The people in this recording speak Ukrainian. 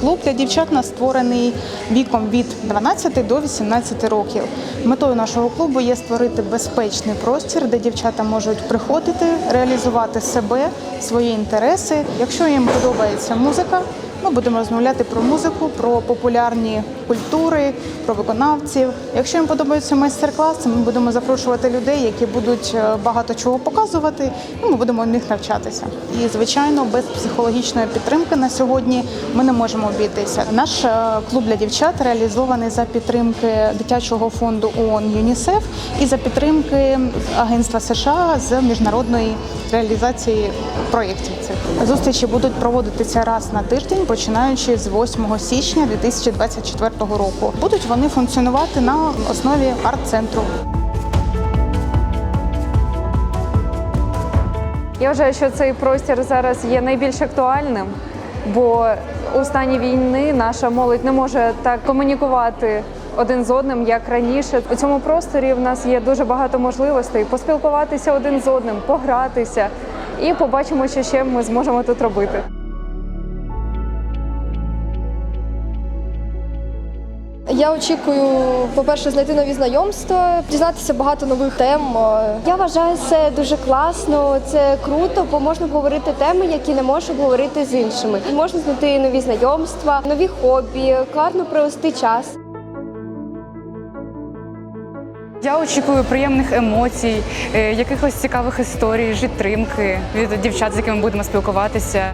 Клуб для дівчат нас створений віком від 12 до 18 років. Метою нашого клубу є створити безпечний простір, де дівчата можуть приходити, реалізувати себе, свої інтереси. Якщо їм подобається музика, ми будемо розмовляти про музику, про популярні культури, про виконавців. Якщо їм подобаються майстер-класи, ми будемо запрошувати людей, які будуть е, багато чого показувати, і ми будемо в них навчатися. І звичайно, без психологічної підтримки на сьогодні ми не можемо обійтися. Наш е, клуб для дівчат реалізований за підтримки дитячого фонду ООН ЮНІСЕФ і за підтримки Агентства США з міжнародної реалізації проєктів. Цих зустрічі будуть проводитися раз на тиждень, починаючи з 8 січня 2024 року. Будуть вони функціонувати на основі арт-центру. Я вважаю, що цей простір зараз є найбільш актуальним, бо у стані війни наша молодь не може так комунікувати один з одним, як раніше. У цьому просторі в нас є дуже багато можливостей поспілкуватися один з одним, погратися і побачимо, що ще ми зможемо тут робити. Я очікую, по-перше, знайти нові знайомства, дізнатися багато нових тем. Я вважаю це дуже класно, це круто, бо можна обговорити теми, які не можеш обговорити з іншими. Можна знайти нові знайомства, нові хобі, класно провести час. Я очікую приємних емоцій, е, якихось цікавих історій, підтримки від дівчат, з якими будемо спілкуватися.